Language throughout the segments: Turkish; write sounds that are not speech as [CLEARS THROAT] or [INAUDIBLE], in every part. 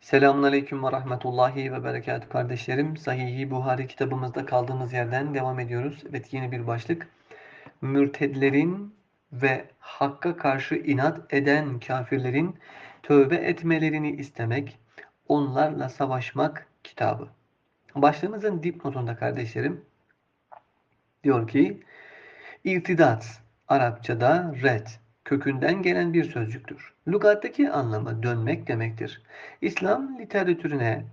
Selamun Aleyküm ve Rahmetullahi ve Berekatü kardeşlerim. Sahih-i Buhari kitabımızda kaldığımız yerden devam ediyoruz. Evet yeni bir başlık. Mürtedlerin ve Hakk'a karşı inat eden kafirlerin tövbe etmelerini istemek, onlarla savaşmak kitabı. Başlığımızın dipnotunda kardeşlerim diyor ki irtidat Arapçada red kökünden gelen bir sözcüktür. Lugattaki anlamı dönmek demektir. İslam literatürüne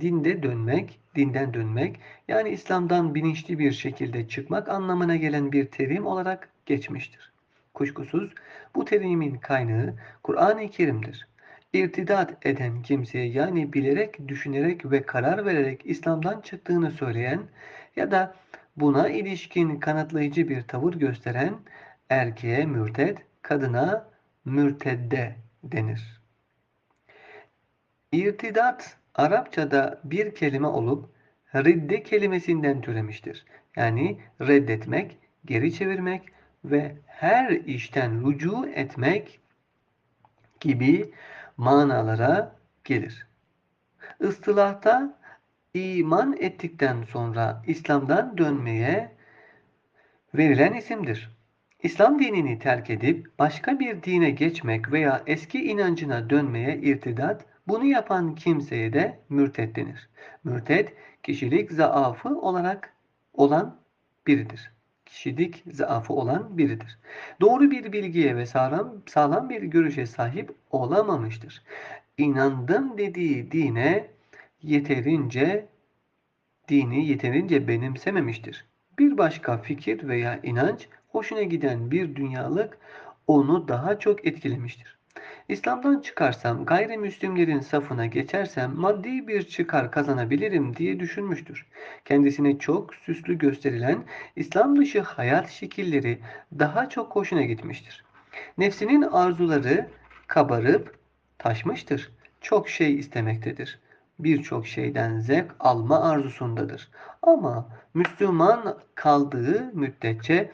dinde dönmek, dinden dönmek yani İslam'dan bilinçli bir şekilde çıkmak anlamına gelen bir terim olarak geçmiştir. Kuşkusuz bu terimin kaynağı Kur'an-ı Kerim'dir. İrtidat eden kimseye yani bilerek, düşünerek ve karar vererek İslam'dan çıktığını söyleyen ya da buna ilişkin kanıtlayıcı bir tavır gösteren erkeğe mürted, kadına mürtedde denir. İrtidat Arapçada bir kelime olup ridde kelimesinden türemiştir. Yani reddetmek, geri çevirmek ve her işten rücu etmek gibi manalara gelir. Istılahta iman ettikten sonra İslam'dan dönmeye verilen isimdir. İslam dinini terk edip başka bir dine geçmek veya eski inancına dönmeye irtidat, bunu yapan kimseye de mürted denir. Mürted, kişilik zaafı olarak olan biridir. Kişilik zaafı olan biridir. Doğru bir bilgiye ve sağlam, sağlam bir görüşe sahip olamamıştır. İnandım dediği dine yeterince dini yeterince benimsememiştir. Bir başka fikir veya inanç hoşuna giden bir dünyalık onu daha çok etkilemiştir. İslam'dan çıkarsam, gayrimüslimlerin safına geçersem maddi bir çıkar kazanabilirim diye düşünmüştür. Kendisine çok süslü gösterilen İslam dışı hayat şekilleri daha çok hoşuna gitmiştir. Nefsinin arzuları kabarıp taşmıştır. Çok şey istemektedir. Birçok şeyden zevk alma arzusundadır. Ama Müslüman kaldığı müddetçe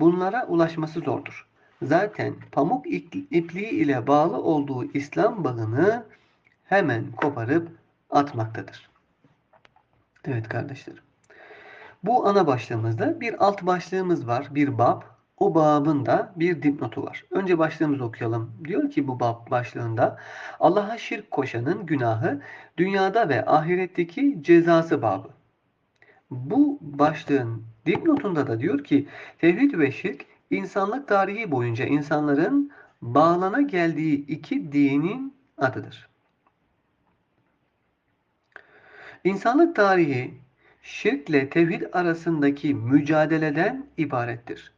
bunlara ulaşması zordur. Zaten pamuk ipliği ile bağlı olduğu İslam bağını hemen koparıp atmaktadır. Evet kardeşlerim. Bu ana başlığımızda bir alt başlığımız var. Bir bab. O babın da bir dipnotu var. Önce başlığımızı okuyalım. Diyor ki bu bab başlığında Allah'a şirk koşanın günahı dünyada ve ahiretteki cezası babı. Bu başlığın dipnotunda da diyor ki tevhid ve şirk insanlık tarihi boyunca insanların bağlana geldiği iki dinin adıdır. İnsanlık tarihi şirkle tevhid arasındaki mücadeleden ibarettir.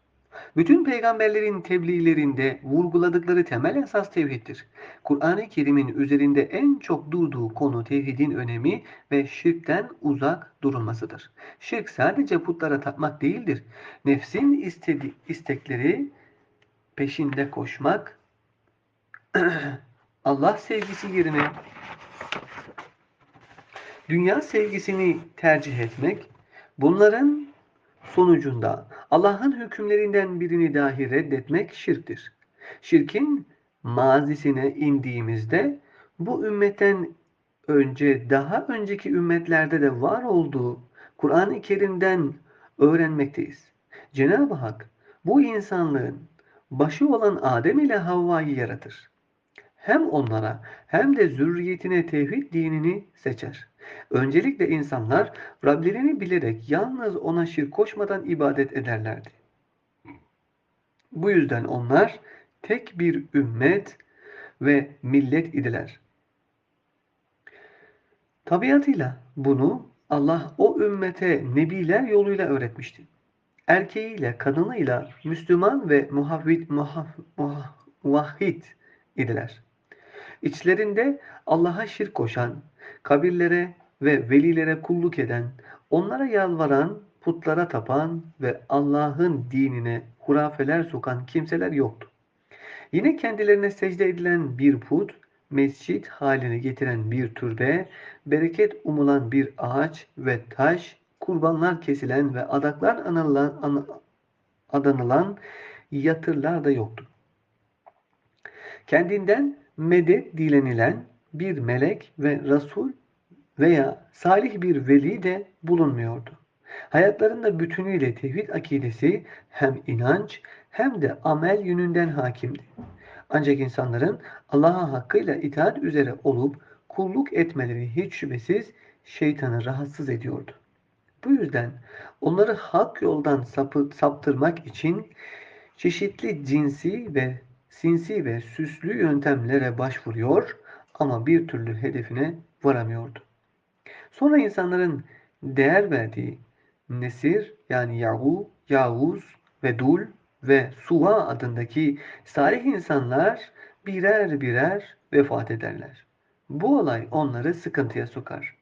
Bütün peygamberlerin tebliğlerinde vurguladıkları temel esas tevhiddir. Kur'an-ı Kerim'in üzerinde en çok durduğu konu tevhidin önemi ve şirkten uzak durulmasıdır. Şirk sadece putlara tapmak değildir. Nefsin istedi istekleri peşinde koşmak, [CLEARS THROAT] Allah sevgisi yerine dünya sevgisini tercih etmek, bunların sonucunda Allah'ın hükümlerinden birini dahi reddetmek şirktir. Şirkin mazisine indiğimizde bu ümmetten önce daha önceki ümmetlerde de var olduğu Kur'an-ı Kerim'den öğrenmekteyiz. Cenab-ı Hak bu insanlığın başı olan Adem ile Havva'yı yaratır. Hem onlara hem de zürriyetine tevhid dinini seçer. Öncelikle insanlar Rablerini bilerek yalnız ona şirk koşmadan ibadet ederlerdi. Bu yüzden onlar tek bir ümmet ve millet idiler. Tabiatıyla bunu Allah o ümmete nebiler yoluyla öğretmişti. Erkeğiyle, kadınıyla Müslüman ve muhavvid, muhav, muhav, muvahhid idiler. İçlerinde Allah'a şirk koşan, kabirlere ve velilere kulluk eden, onlara yalvaran, putlara tapan ve Allah'ın dinine hurafeler sokan kimseler yoktu. Yine kendilerine secde edilen bir put, mescit haline getiren bir türbe, bereket umulan bir ağaç ve taş, kurbanlar kesilen ve adaklar anılan, an, adanılan yatırlar da yoktu. Kendinden medet dilenilen bir melek ve Resul veya salih bir veli de bulunmuyordu. Hayatlarında bütünüyle tevhid akidesi hem inanç hem de amel yönünden hakimdi. Ancak insanların Allah'a hakkıyla itaat üzere olup kulluk etmeleri hiç şüphesiz şeytanı rahatsız ediyordu. Bu yüzden onları hak yoldan sapı, saptırmak için çeşitli cinsi ve sinsi ve süslü yöntemlere başvuruyor ama bir türlü hedefine varamıyordu. Sonra insanların değer verdiği Nesir yani Yahu, Yavuz ve Dul ve Suva adındaki salih insanlar birer birer vefat ederler. Bu olay onları sıkıntıya sokar.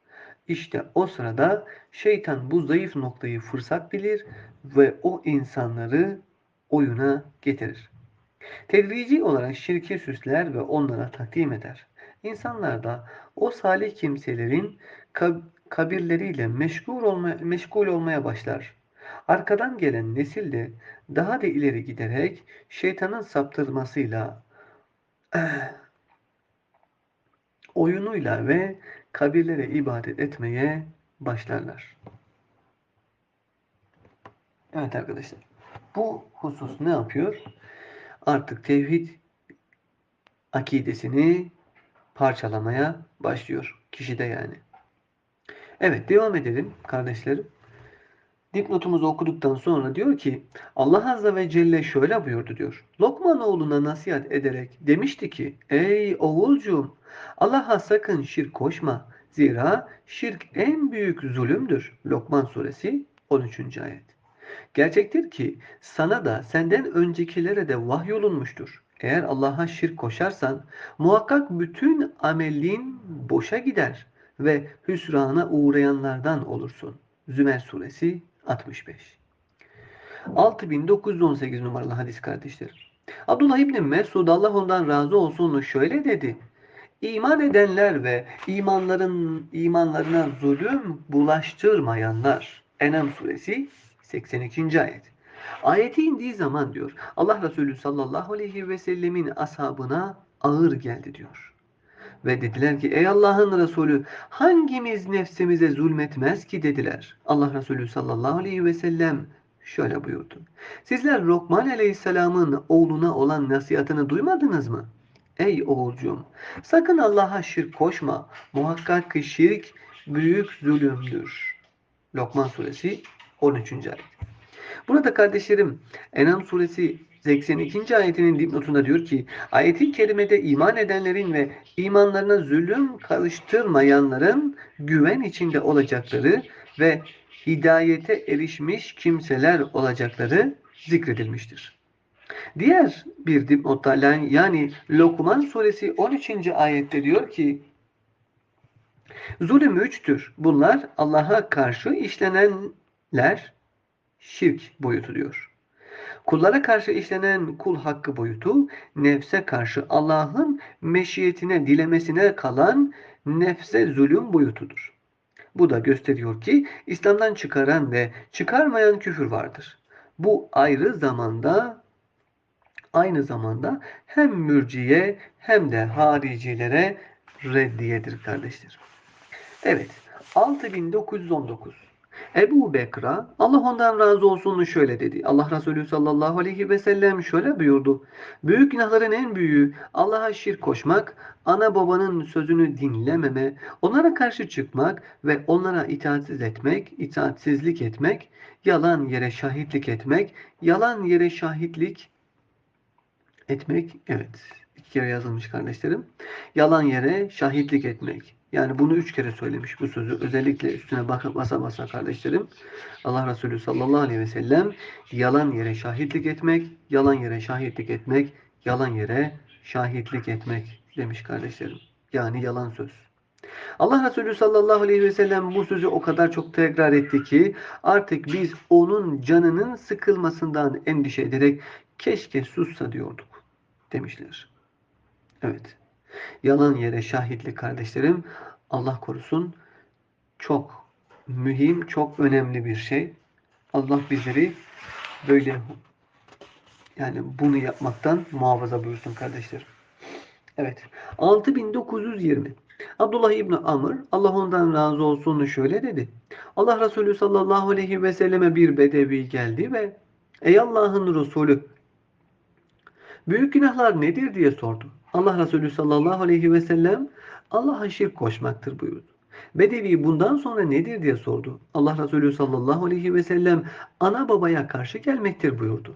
İşte o sırada şeytan bu zayıf noktayı fırsat bilir ve o insanları oyuna getirir. Tedrici olarak şirki süsler ve onlara takdim eder. İnsanlar da o salih kimselerin kabirleriyle meşgul, olma, meşgul olmaya başlar. Arkadan gelen nesil de daha da ileri giderek şeytanın saptırmasıyla [CLEARS THROAT] oyunuyla ve kabirlere ibadet etmeye başlarlar. Evet arkadaşlar. Bu husus ne yapıyor? Artık tevhid akidesini parçalamaya başlıyor. Kişide yani. Evet devam edelim kardeşlerim. Dipnotumuzu okuduktan sonra diyor ki Allah Azze ve Celle şöyle buyurdu diyor. Lokman oğluna nasihat ederek demişti ki ey oğulcuğum Allah'a sakın şirk koşma. Zira şirk en büyük zulümdür. Lokman suresi 13. ayet. Gerçektir ki sana da senden öncekilere de vahyolunmuştur. Eğer Allah'a şirk koşarsan muhakkak bütün amelin boşa gider ve hüsrana uğrayanlardan olursun. Zümer suresi 65. 6918 numaralı hadis kardeşler. Abdullah İbni Mesud Allah ondan razı olsun şöyle dedi. İman edenler ve imanların imanlarına zulüm bulaştırmayanlar. Enam suresi 82. ayet. Ayeti indiği zaman diyor Allah Resulü sallallahu aleyhi ve sellemin ashabına ağır geldi diyor. Ve dediler ki ey Allah'ın Resulü hangimiz nefsimize zulmetmez ki dediler. Allah Resulü sallallahu aleyhi ve sellem şöyle buyurdu. Sizler Lokman aleyhisselamın oğluna olan nasihatını duymadınız mı? Ey oğulcuğum sakın Allah'a şirk koşma. Muhakkak ki şirk büyük zulümdür. Lokman suresi 13. ayet. Burada kardeşlerim Enam suresi 82. ayetinin dipnotunda diyor ki ayetin kerimede iman edenlerin ve imanlarına zulüm karıştırmayanların güven içinde olacakları ve hidayete erişmiş kimseler olacakları zikredilmiştir. Diğer bir dipnotta yani Lokman suresi 13. ayette diyor ki Zulüm üçtür. Bunlar Allah'a karşı işlenenler şirk boyutu diyor. Kullara karşı işlenen kul hakkı boyutu, nefse karşı Allah'ın meşiyetine, dilemesine kalan nefse zulüm boyutudur. Bu da gösteriyor ki İslam'dan çıkaran ve çıkarmayan küfür vardır. Bu ayrı zamanda aynı zamanda hem mürciye hem de haricilere reddiyedir kardeşler. Evet 6919 Ebu Bekra Allah ondan razı olsun şöyle dedi. Allah Resulü sallallahu aleyhi ve sellem şöyle buyurdu. Büyük günahların en büyüğü Allah'a şirk koşmak, ana babanın sözünü dinlememe, onlara karşı çıkmak ve onlara itaatsiz etmek, itaatsizlik etmek, yalan yere şahitlik etmek, yalan yere şahitlik etmek, evet iki kere yazılmış kardeşlerim. Yalan yere şahitlik etmek. Yani bunu üç kere söylemiş bu sözü. Özellikle üstüne bakıp basa basa kardeşlerim. Allah Resulü sallallahu aleyhi ve sellem yalan yere şahitlik etmek, yalan yere şahitlik etmek, yalan yere şahitlik etmek demiş kardeşlerim. Yani yalan söz. Allah Resulü sallallahu aleyhi ve sellem bu sözü o kadar çok tekrar etti ki artık biz onun canının sıkılmasından endişe ederek keşke sussa diyorduk demişler. Evet. Yalan yere şahitlik kardeşlerim Allah korusun çok mühim, çok önemli bir şey. Allah bizleri böyle yani bunu yapmaktan muhafaza buyursun kardeşlerim. Evet. 6920. Abdullah İbni Amr, Allah ondan razı olsun şöyle dedi. Allah Resulü sallallahu aleyhi ve selleme bir bedevi geldi ve Ey Allah'ın Resulü büyük günahlar nedir diye sordu. Allah Resulü sallallahu aleyhi ve sellem Allah'a şirk koşmaktır buyurdu. Bedevi bundan sonra nedir diye sordu. Allah Resulü sallallahu aleyhi ve sellem ana babaya karşı gelmektir buyurdu.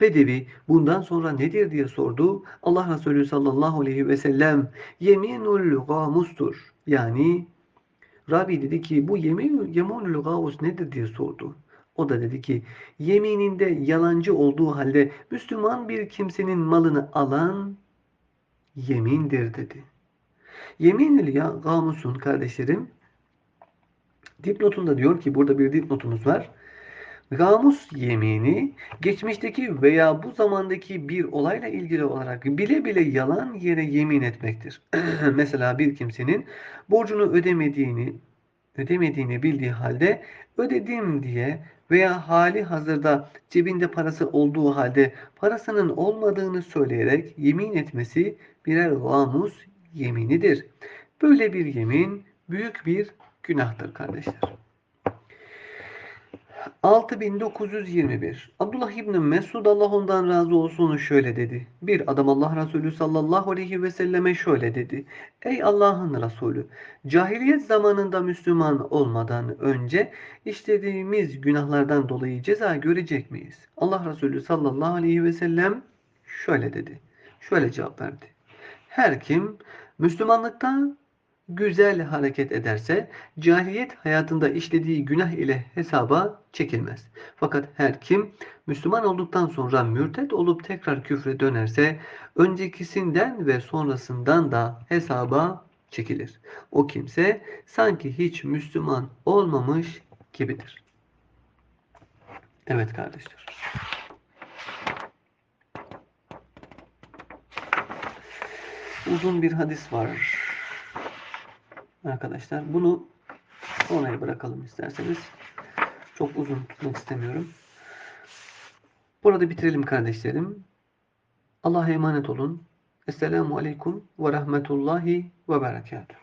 Bedevi bundan sonra nedir diye sordu. Allah Resulü sallallahu aleyhi ve sellem yeminul gamustur. Yani Rabi dedi ki bu yemin yeminul gamus nedir diye sordu. O da dedi ki yemininde yalancı olduğu halde Müslüman bir kimsenin malını alan yemindir dedi. Yeminül ya gamusun kardeşlerim dipnotunda diyor ki burada bir dipnotumuz var. Gamus yemini geçmişteki veya bu zamandaki bir olayla ilgili olarak bile bile yalan yere yemin etmektir. [CLEARS THROAT] Mesela bir kimsenin borcunu ödemediğini ödemediğini bildiği halde ödedim diye veya hali hazırda cebinde parası olduğu halde parasının olmadığını söyleyerek yemin etmesi birer gamus yeminidir. Böyle bir yemin büyük bir günahtır kardeşler. 6921 Abdullah İbni Mesud Allah ondan razı olsun şöyle dedi. Bir adam Allah Resulü sallallahu aleyhi ve selleme şöyle dedi. Ey Allah'ın Resulü cahiliyet zamanında Müslüman olmadan önce işlediğimiz günahlardan dolayı ceza görecek miyiz? Allah Resulü sallallahu aleyhi ve sellem şöyle dedi. Şöyle cevap verdi. Her kim Müslümanlıktan güzel hareket ederse cahiliyet hayatında işlediği günah ile hesaba çekilmez. Fakat her kim Müslüman olduktan sonra mürted olup tekrar küfre dönerse öncekisinden ve sonrasından da hesaba çekilir. O kimse sanki hiç Müslüman olmamış gibidir. Evet kardeşler. Uzun bir hadis var arkadaşlar. Bunu sonraya bırakalım isterseniz. Çok uzun tutmak istemiyorum. Burada bitirelim kardeşlerim. Allah'a emanet olun. Esselamu Aleyküm ve Rahmetullahi ve Berekatuhu.